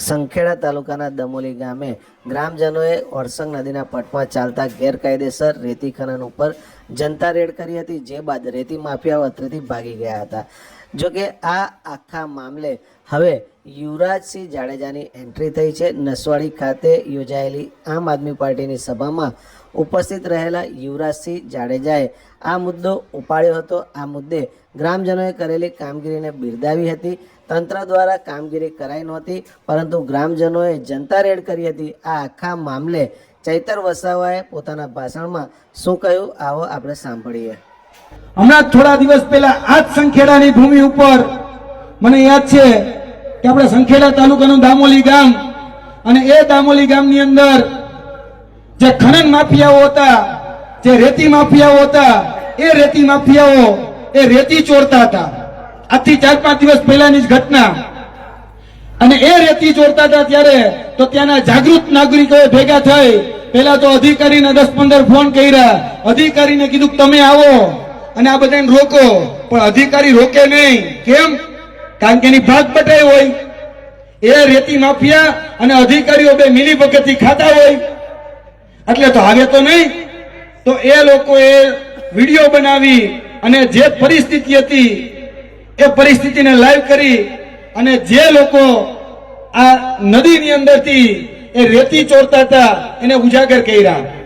સંખેડા તાલુકાના દમોલી ગામે ગ્રામજનોએ ઓરસંગ નદીના પટમાં ચાલતા ગેરકાયદેસર રેતી ખનન ઉપર જનતા રેડ કરી હતી, જે બાદ રેતી માફિયાઓ અત્રેથી ભાગી ગયા હતા. જો કે આ આખા મામલે હવે યુવરાજસિંહ જાડેજાની એન્ટ્રી થઈ છે. નસવાડી ખાતે યોજાયેલી આમ આદમી પાર્ટીની સભામાં ઉપસ્થિત રહેલા યુવરાજસિંહ જાડેજાએ આ મુદ્દો ઉપાડ્યો હતો. આ મુદ્દે ગ્રામજનોએ કરેલી કામગીરીને બિરદાવી હતી. તંત્ર દ્વારા કામગીરી કરાઈ નહોતી, પરંતુ ગ્રામજનોએ જનતા રેડ કરી હતી. આ આખા મામલે ચૈતર વસાવાએ પોતાના ભાષણમાં શું કહ્યું? આવો આપણે સાંભળીએ. હમણાં થોડા દિવસ પહેલા આ જ સંખેડાની ભૂમિ ઉપર મને યાદ છે કે આપણે સંખેડા તાલુકાનું દામોલી ગામ અને એ દામોલી ગામની અંદર જે ખનન માફિયાઓ હતા, જે રેતી માફિયાઓ હતા, એ રેતી માફિયાઓ એ રેતી ચોરતા હતા. આજથી ચાર પાંચ દિવસ પહેલાની જ ઘટના. અને એ રેતી જોડતા હતા ત્યારે તો ત્યાંના જાગૃત નાગરિકોએ ભેગા થઈ પેલા તો અધિકારીને દસ પંદર ફોન કર્યા. અધિકારીને કીધું તમે આવો અને આ બધાને રોકો. પણ અધિકારી રોકે નહીં. કેમ? કારણ કે એની ભાગ બટાઈ હોય. એ રેતી માફિયા અને અધિકારીઓ બે મિલી ભગતથી ખાતા હોય. એટલે તો હવે તો નહીં. તો એ લોકોએ વીડિયો બનાવી અને જે પરિસ્થિતિ હતી, એ પરિસ્થિતિને લાઈવ કરી અને જે લોકો આ નદીની અંદરથી એ રેતી ચોરતા હતા એને ઉજાગર કર્યા.